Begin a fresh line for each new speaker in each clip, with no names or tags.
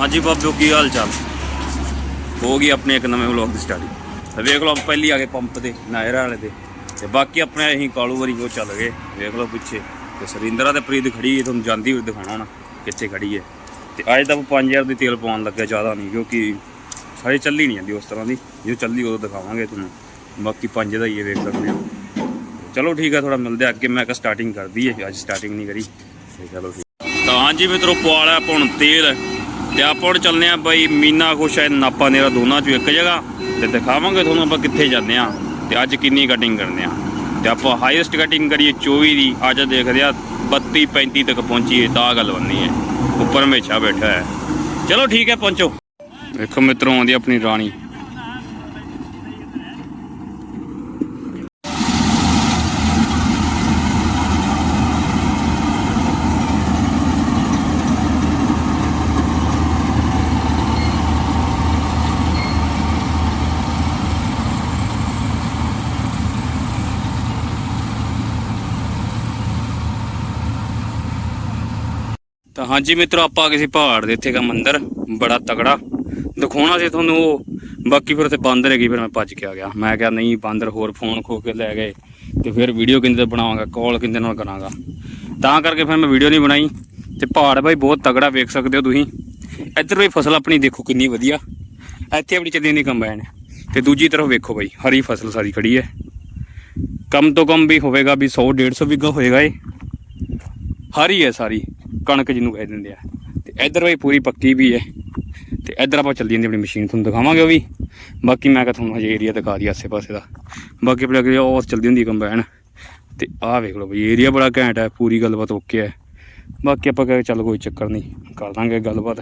ਹਾਂਜੀ ਬਾਬਿਓ ਕੀ ਹਾਲ ਚਾਲ? ਹੋ ਗਈ ਆਪਣੇ ਇੱਕ ਨਵੇਂ ਵਲੌਗ ਦੀ ਸਟਾਰਟ ਵੇਖ ਲਓ ਆਪਾਂ ਪਹਿਲੀ ਆ ਗਏ ਪੰਪ ਤੇ ਨਾਇਰਾ ਵਾਲੇ ਦੇ। ਤੇ ਬਾਕੀ ਆਪਣੇ ਅਸੀਂ ਕਾਲੂ ਵਾਰੀ ਉਹ ਚੱਲ ਗਏ। ਵੇਖ ਲਓ ਪਿੱਛੇ। ਤੇ ਸਰਿੰਦਰਾ ਤੇ ਪ੍ਰੀਤ ਖੜੀ ਹੈ, ਤੁਹਾਨੂੰ ਜਾਂਦੀ ਹੋਈ ਦਿਖਾਉਣਾ ਹੁਣ ਕਿੱਥੇ ਖੜੀ ਹੈ। ਤੇ ਅੱਜ ਤਾਂ 5000 ਦੀ ਤੇਲ ਪਾਉਣ ਲੱਗਿਆ, ਜ਼ਿਆਦਾ ਨਹੀਂ, ਕਿਉਂਕਿ ਸਾਰੇ ਚੱਲੀ ਨਹੀਂ ਜਾਂਦੀ ਉਸ ਤਰ੍ਹਾਂ ਦੀ। ਜੋ ਚੱਲੀ ਉਦੋਂ ਦਿਖਾਵਾਂਗੇ ਤੁਹਾਨੂੰ। ਬਾਕੀ ਪੰਜ ਦਾ ਹੀ ਹੈ, ਵੇਖ ਸਕਦੇ ਹੋ। ਚਲੋ ਠੀਕ ਹੈ ਥੋੜਾ ਮਿਲਦੇ ਅੱਗੇ। ਮੈਂ ਕਿਹਾ ਸਟਾਰਟਿੰਗ ਕਰਦੀ ਹੈ, ਅੱਜ ਸਟਾਰਟਿੰਗ ਨਹੀਂ ਕਰੀ। ਤੇ ਚਲੋ ਠੀਕ। ਤਾਂ ਹਾਂਜੀ ਮਿੱਤਰੋ ਪਵਾਲਿਆ ਆਪਾਂ ਹੁਣ ਤੇਲ ਤੇ ਆਪਾਂ ਹੁਣ ਚੱਲਨੇ ਆ ਬਾਈ, ਮੀਨਾ ਖੁਸ਼ ਹੈ, ਨਾਪਾ ਨੇਰਾ ਦੋਨਾਂ ਚੋਂ ਇੱਕ ਜਗ੍ਹਾ। ਤੇ ਦਿਖਾਵਾਂਗੇ ਤੁਹਾਨੂੰ ਆਪਾਂ ਕਿੱਥੇ ਜਾਂਦੇ ਆ ਤੇ ਅੱਜ ਕਿੰਨੀ ਕਟਿੰਗ ਕਰਨੇ ਆ ਤੇ ਆਪਾਂ ਹਾਈਐਸਟ ਕਟਿੰਗ ਕਰੀਏ 24 ਦੀ, ਅੱਜ ਦੇਖਦੇ ਆ 32 35 ਤੱਕ ਪਹੁੰਚੀਏ ਤਾਂ ਗੱਲ ਬੰਨੀ ਹੈ। ਉੱਪਰ ਹਮੇਸ਼ਾ ਬੈਠਾ ਹੈ। ਚਲੋ ਠੀਕ ਹੈ, ਪਹੁੰਚੋ। ਵੇਖੋ ਮਿੱਤਰੋਂ, ਆਉਂਦੀ ਆਪਣੀ ਰਾਣੀ। ਹਾਂਜੀ ਮਿੱਤਰੋ, ਆਪਾਂ ਕਿਸੇ ਪਹਾੜ ਦੇ, ਇੱਥੇ ਦਾ ਮੰਦਿਰ, ਬੜਾ ਤਗੜਾ ਦਿਖਾਉਣਾ ਸੀ ਤੁਹਾਨੂੰ ਉਹ, ਬਾਕੀ ਫਿਰ ਉੱਥੇ ਬਾਂਦਰ ਹੈਗੀ ਫਿਰ ਮੈਂ ਭੱਜ ਕੇ ਆ ਗਿਆ। ਮੈਂ ਕਿਹਾ ਨਹੀਂ ਬਾਂਦਰ ਹੋਰ ਫੋਨ ਖੋ ਕੇ ਲੈ ਗਏ, ਤੇ ਫਿਰ ਵੀਡੀਓ ਕਿੰਦੇ ਬਣਾਵਾਂਗਾ ਕਾਲ ਕਿੰਦੇ ਨਾਲ ਕਰਾਂਗਾ। ਤਾਂ ਕਰਕੇ ਫਿਰ ਮੈਂ ਵੀਡੀਓ ਨਹੀਂ ਬਣਾਈ, ਤੇ ਪਹਾੜ ਬਾਈ ਬਹੁਤ ਤਗੜਾ ਵੇਖ ਸਕਦੇ ਹੋ ਤੁਸੀਂ। ਇੱਧਰ ਵੀ ਫਸਲ ਆਪਣੀ ਦੇਖੋ ਕਿੰਨੀ ਵਧੀਆ। ਇੱਥੇ ਆਪਣੀ ਚੱਲੀ ਨਹੀਂ ਕੰਬਾਈਨ ਤੇ ਦੂਜੀ ਤਰਫ ਵੇਖੋ ਬਾਈ, ਹਰੀ ਫਸਲ ਸਾਰੀ ਖੜੀ ਹੈ। ਕਮ ਤੋਂ ਕਮ ਵੀ ਹੋਵੇਗਾ, ਵੀ 100 150 ਵਿਗਾ ਹੋਏਗਾ ਇਹ। ਹਰੀ ਹੈ ਸਾਰੀ। ਕਣਕ ਜਿਹਨੂੰ ਕਹਿ ਦਿੰਦੇ ਆ। ਤੇ ਇਧਰ ਵੀ ਪੂਰੀ ਪੱਕੀ ਵੀ ਹੈ। ਤੇ ਇੱਧਰ ਆਪਾਂ ਚੱਲੀ ਜਾਂਦੀ ਆਪਣੀ ਮਸ਼ੀਨ, ਤੁਹਾਨੂੰ ਦਿਖਾਵਾਂਗੇ ਉਹ ਵੀ। ਬਾਕੀ ਮੈਂ ਕਿਹਾ ਤੁਹਾਨੂੰ ਹਜੇ ਏਰੀਆ ਦਿਖਾ ਦੀ ਆਸੇ ਪਾਸੇ ਦਾ। ਬਾਕੀ ਆਪਣੇ ਅੱਗੇ ਉਹ ਚੱਲਦੀ ਹੁੰਦੀ ਕੰਬਾਈਨ ਤੇ ਆਹ ਵੇਖ ਲਓ ਬਈ ਏਰੀਆ ਬੜਾ ਘੈਂਟ ਹੈ, ਪੂਰੀ ਗੱਲਬਾਤ ਓਕੇ ਹੈ। ਬਾਕੀ ਆਪਾਂ ਕਹੇ ਚੱਲ ਕੋਈ ਚੱਕਰ ਨਹੀਂ, ਕਰ ਦਾਂਗੇ ਗੱਲਬਾਤ।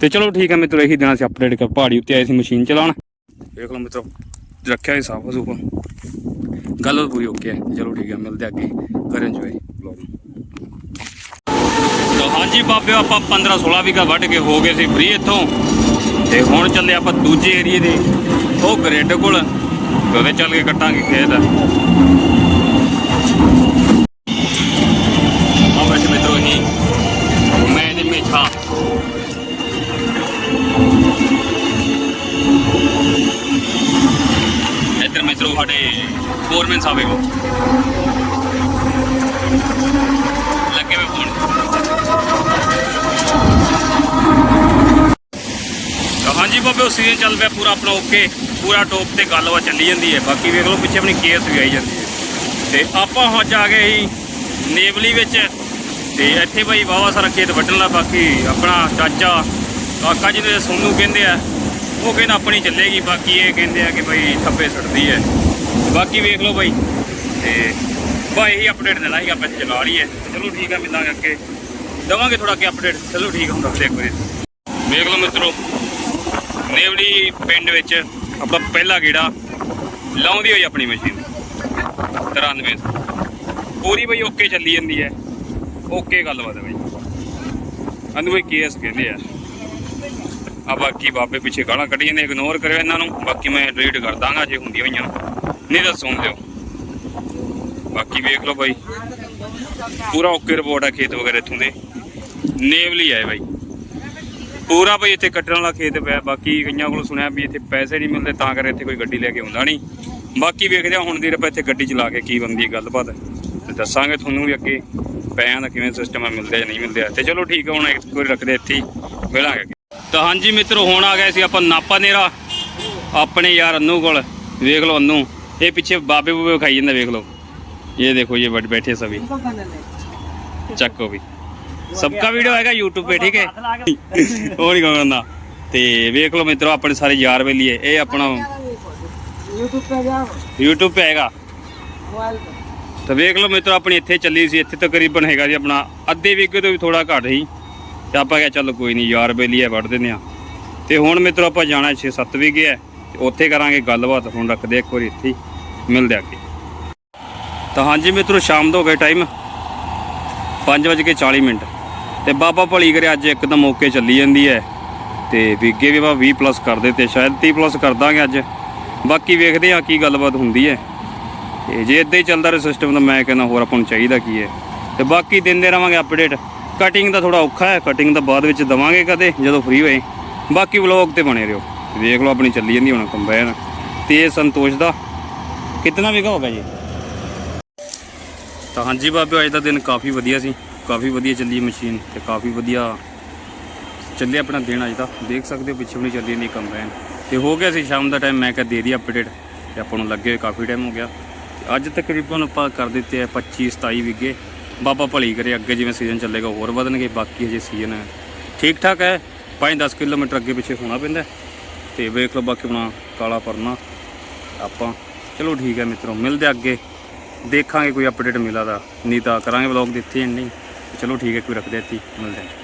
ਤੇ ਚਲੋ ਠੀਕ ਹੈ ਮਿੱਤਰੋ, ਇਹੀ ਦਿਨਾਂ ਸੀ ਅਪਡੇਟ ਕਰ ਪਹਾੜੀ ਉੱਤੇ ਆਏ ਸੀ ਮਸ਼ੀਨ ਚਲਾਉਣ। ਵੇਖ ਲਓ ਮਿੱਤਰੋ, ਰੱਖਿਆ ਹੀ ਸਾਫ਼ ਸੂਫ ਗੱਲ ਪੂਰੀ ਓਕੇ ਹੈ। ਚਲੋ ਠੀਕ ਹੈ, ਮਿਲਦੇ ਅੱਗੇ। ਕਰ ਇੰਜੋਏ ਵਲੌਗ ਹਾਂਜੀ ਬਾਬਿਓ, ਆਪਾਂ 15 16 ਵੀਗਾ ਵੱਢ ਕੇ ਹੋ ਗਏ ਸੀ ਫ੍ਰੀ ਇੱਥੋਂ। ਤੇ ਹੁਣ ਚੱਲੇ ਆਪਾਂ ਦੂਜੇ ਏਰੀਏ ਦੇ। ਉਹ ਗ੍ਰਿਡ ਕੋਲ। ਉਹਦੇ ਚੱਲ ਕੇ ਕੱਟਾਂਗੇ ਖੇਤ। ਆ ਬੈਠੇ ਮਿੱਤਰੋ ਹੀ ਮੈਂ ਤੇ ਮੇਠਾ ਇੱਧਰ ਮਿੱਤਰੋ ਸਾਡੇ ਫੋਰਮੈਨ ਸਾਹਿਬ ਹੈਗੋ ਲੱਗੇ ਹੋਏ ਫੋਨ ਤਾਂ ਸੀਜ਼ਨ ਚੱਲ ਪਿਆ ਪੂਰਾ ਆਪਣਾ ਓਕੇ ਪੂਰਾ ਟੋਪ ਤੇ ਗੱਲਬਾਤ ਚੱਲੀ ਜਾਂਦੀ ਹੈ। ਬਾਕੀ ਵੇਖ ਲਓ, ਪਿੱਛੇ ਆਪਣੀ ਕੇਸ ਵੀ ਆਈ ਜਾਂਦੀ ਹੈ। ਤੇ ਆਪਾਂ ਹੁਣ ਜਾ ਗਏ ਸੀ ਨੇਵਲੀ ਵਿੱਚ। ਤੇ ਇੱਥੇ ਬਾਈ ਵਾਵਾ ਸਾਰਾ ਖੇਤ ਵੱਢਣ ਲਾ ਬਾਕੀ ਆਪਣਾ ਚਾਚਾ ਕਾਕਾ ਜੀ ਦੇ ਸੋਨੂੰ ਕਹਿੰਦੇ ਆ, ਉਹ ਕਹਿੰਦਾ ਆਪਣੀ ਚੱਲੇਗੀ। ਬਾਕੀ ਇਹ ਕਹਿੰਦੇ ਆ ਕਿ ਬਾਈ ਥੱਪੇ ਸੁੱਟਦੀ ਹੈ। ਬਾਕੀ ਵੇਖ ਲਓ ਬਾਈ। ਤੇ ਬਾਈ ਹੀ ਅਪਡੇਟ ਦੇਣਾ ਸੀਗਾ ਆਪਾਂ ਚਲਾ ਰਹੀ ਹੈ ਚਲੋ ਠੀਕ ਆ, ਮਿਲਾਂਗੇ ਅੱਗੇ। ਦਵਾਂਗੇ ਥੋੜਾ ਅੱਗੇ ਅਪਡੇਟ ਚਲੋ ਠੀਕ ਆ, ਹੁਣ ਵੇਖ ਲਓ ਮਿੱਤਰੋ ਨੇਵਲੀ ਪਿੰਡ ਵਿੱਚ ਆਪਾਂ ਪਹਿਲਾ ਗੇੜਾ ਲਾਉਂਦੀ ਹੋਈ ਆਪਣੀ ਮਸ਼ੀਨ। 93 ਪੂਰੀ ਬਈ ਓਕੇ ਚੱਲੀ ਜਾਂਦੀ ਹੈ। ਓਕੇ ਗੱਲਬਾਤ ਹੈ ਬਈ। ਅੰਦੂ ਕੋਈ ਕੇਸ ਕਹਿੰਦੇ ਆ। ਆ ਬਾਕੀ ਬਾਬੇ ਪਿੱਛੇ ਗਾਲਾਂ ਕੱਢੀ ਜਾਂਦੇ ਇਗਨੋਰ ਕਰਿਓ ਇਹਨਾਂ ਨੂੰ। ਬਾਕੀ ਮੈਂ ਡਿਲੀਟ ਕਰ ਦਾਂਗਾ ਜੇ ਹੁੰਦੀਆਂ ਹੋਈਆਂ। ਨਹੀਂ ਤਾਂ ਸੁਣ ਲਿਓ। ਬਾਕੀ ਵੇਖ ਲਓ ਬਾਈ। ਪੂਰਾ ਓਕੇ ਰਿਪੋਰਟ ਹੈ ਖੇਤ ਵਗੈਰਾ ਇੱਥੋਂ ਦੇ। ਨੇਵਲੀ ਹੈ ਬਾਈ। ਪੂਰਾ ਭਾਈ ਇੱਥੇ ਕੱਟਣ ਵਾਲਾ ਖੇਤ ਪਿਆ, ਬਾਕੀ ਕਈਆਂ ਕੋਲ ਸੁਣਿਆ ਵੀ ਇੱਥੇ ਪੈਸੇ ਨਹੀਂ ਮਿਲਦੇ, ਤਾਂ ਕਰਕੇ ਇੱਥੇ ਕੋਈ ਗੱਡੀ ਲੈ ਕੇ ਆਉਂਦਾ ਨਹੀਂ। ਬਾਕੀ ਵੇਖਦੇ ਆ ਹੁਣ ਦੀ ਰਪਾ ਇੱਥੇ ਗੱਡੀ ਚਲਾ ਕੇ ਕੀ ਬੰਦੀ ਗੱਲਬਾਤ। ਤੇ ਦੱਸਾਂਗੇ ਤੁਹਾਨੂੰ ਵੀ ਅੱਗੇ ਪੈਸਿਆਂ ਦਾ ਕਿਵੇਂ ਸਿਸਟਮ ਹੈ ਮਿਲਦਾ ਜਾਂ ਨਹੀਂ ਮਿਲਦਾ ਤੇ ਚਲੋ ਠੀਕ ਹੈ ਹੁਣ ਇੱਕ ਕੋਈ ਰੱਖਦੇ ਇੱਥੇ ਮਿਲਾਂਗੇ। ਤਾਂ ਹਾਂਜੀ ਮਿੱਤਰ, ਹੁਣ ਆ ਗਏ ਸੀ ਆਪਾਂ ਨਾਪਾ ਨੇਰਾ। ਆਪਣੇ ਯਾਰ ਅੰਨੂ ਕੋਲ, ਵੇਖ ਲਓ ਅੰਨੂ। ਇਹ ਪਿੱਛੇ ਬਾਬੇ ਬੂਬੇ ਵਿਖਾਈ ਜਾਂਦਾ, ਵੇਖ ਲਓ। ਇਹ ਦੇਖੋ ਇਹ ਬੈਠੇ ਸਭੀ। ਚੱਕੋ ਵੀ। ਸਬਕਾ ਵੀਡੀਓ ਹੈਗਾ YouTube पे ठीक है ਉਹ ਨਹੀਂ ਕਹਿੰਦਾ ਤੇ ਵੇਖ ਲਓ ਮਿੱਤਰੋ ਆਪਣੇ ਸਾਰੇ ਯਾਰ ਵੇਲੀਏ ਇਹ ਆਪਣਾ
यूट्यूब पे जाओ
YouTube पे ਹੈਗਾ
मोबाइल पे
ਤਾਂ ਵੇਖ ਲਓ ਮਿੱਤਰੋ ਆਪਣੀ ਇੱਥੇ ਚੱਲੀ ਸੀ ਇੱਥੇ ਤਕਰੀਬਨ ਹੈਗਾ ਜੀ ਆਪਣਾ ਅੱਧੇ ਵਿਗੇ ਤੋਂ ਵੀ ਥੋੜਾ ਘੱਟ ਸੀ ਤੇ ਆਪਾਂ ਕਿਹਾ ਚੱਲ ਕੋਈ ਨਹੀਂ ਯਾਰ ਵੇਲੀਏ ਵੱਢ ਦਿੰਦੇ ਆ ਤੇ ਹੁਣ ਮਿੱਤਰੋ ਆਪਾਂ ਜਾਣਾ 6-7 ਵਿਗੇ ਹੈ ਤੇ ਉੱਥੇ ਕਰਾਂਗੇ ਗੱਲਬਾਤ ਹੁਣ ਰੱਖਦੇ ਆ ਇੱਕ ਵਾਰੀ ਇੱਥੇ ਹੀ, ਮਿਲਦੇ ਆ ਅੱਗੇ ਤਾਂ ਹਾਂਜੀ ਮਿੱਤਰੋ ਸ਼ਾਮ ਦਾ ਹੋ ਗਿਆ ਟਾਈਮ 5:40 ਮਿੰਟ ਤੇ ਬਾਬਾ ਭਲੀ ਕਰੇ ਅੱਜ ਇੱਕਦਮ ਓਕੇ ਚੱਲੀ ਜਾਂਦੀ ਹੈ। ਤੇ ਵਿਗੇ ਵੀ ਆਪਾਂ 20 ਪਲੱਸ ਕਰਦੇ ਦਿੱਤੇ, ਸ਼ਾਇਦ 30 ਪਲੱਸ ਕਰ ਦਾਂਗੇ ਅੱਜ। ਬਾਕੀ ਵੇਖਦੇ ਆ ਕੀ ਗੱਲਬਾਤ ਹੁੰਦੀ ਹੈ। ਤੇ ਜੇ ਇਦਾਂ ਹੀ ਚੱਲਦਾ ਰਿਹਾ ਸਿਸਟਮ ਤਾਂ ਮੈਂ ਕਹਿੰਦਾ ਹੋਰ ਆਪਾਂ ਨੂੰ ਚਾਹੀਦਾ ਕੀ ਹੈ। ਤੇ ਬਾਕੀ ਦਿੰਦੇ ਰਵਾਂਗੇ ਅਪਡੇਟ ਕਟਿੰਗ ਦਾ ਥੋੜਾ ਔਖਾ ਹੈ ਕਟਿੰਗ ਦਾ ਬਾਅਦ ਵਿੱਚ ਦਵਾਂਗੇ ਕਦੇ, ਜਦੋਂ ਫ੍ਰੀ ਹੋਏ। ਬਾਕੀ ਵਲੌਗ ਤੇ ਬਣੇ ਰਹੋ। ਦੇਖ ਲਓ ਆਪਣੀ ਚੱਲੀ ਜਾਂਦੀ ਹੁਣ ਕੰਬਾਈਨ ਤੇ ਇਹ ਸੰਤੋਸ਼ ਦਾ ਕਿੰਨਾ ਵਿਗਾ ਹੋ ਜੀ? ਤਾਂ ਹਾਂਜੀ ਬਾਬੇ ਅੱਜ ਦਾ ਦਿਨ ਕਾਫੀ ਵਧੀਆ ਸੀ। ਕਾਫੀ ਵਧੀਆ ਚੱਲੀ ਮਸ਼ੀਨ ਤੇ ਕਾਫੀ ਵਧੀਆ ਚੱਲਿਆ ਆਪਣਾ ਦਿਨ ਅੱਜ ਦਾ। ਦੇਖ ਸਕਦੇ ਹੋ ਪਿੱਛੇ ਵੀ ਨਹੀਂ ਚੱਲੀ ਨਹੀਂ ਕੰਬਾਈਨ ਤੇ ਹੋ ਗਿਆ ਸੀ ਸ਼ਾਮ ਦਾ ਟਾਈਮ ਮੈਂ ਕਿਹਾ ਦੇ ਦੀ ਅਪਡੇਟ ਤੇ ਆਪਾਂ ਨੂੰ ਲੱਗੇ ਕਾਫੀ ਟਾਈਮ ਹੋ ਗਿਆ। ਤੇ ਅੱਜ ਤਕਰੀਬਨ ਆਪਾਂ ਕਰ ਦਿੱਤੇ ਆ 25 27 ਵਿਗੇ। ਬਾਬਾ ਭਲੀ ਕਰੇ, ਅੱਗੇ ਜਿਵੇਂ ਸੀਜ਼ਨ ਚੱਲੇਗਾ ਹੋਰ ਵਧਣਗੇ, ਬਾਕੀ ਹਜੇ ਸੀਜ਼ਨ ਹੈ ਠੀਕ ਠਾਕ ਹੈ। 5-10 ਕਿਲੋਮੀਟਰ ਅੱਗੇ ਪਿੱਛੇ ਹੋਣਾ ਪੈਂਦਾ। ਤੇ ਵੇਖ ਲਓ ਬਾਕੀ ਆਪਣਾ ਕਾਲਾ ਪਰਨਾ। ਆਪਾਂ, ਚਲੋ ਠੀਕ ਹੈ ਮਿੱਤਰੋ, ਮਿਲਦੇ ਅੱਗੇ। ਦੇਖਾਂਗੇ ਕੋਈ ਅਪਡੇਟ ਮਿਲਾ ਦਾ ਨਹੀਂ ਤਾਂ ਕਰਾਂਗੇ ਵਲੌਗ ਦਿੱਤੇ ਨਹੀਂ। ਚਲੋ ਠੀਕ ਹੈ ਕੋਈ ਰੱਖਦੇ ਇੱਥੇ ਮਿਲਦੇ ਹਾਂ।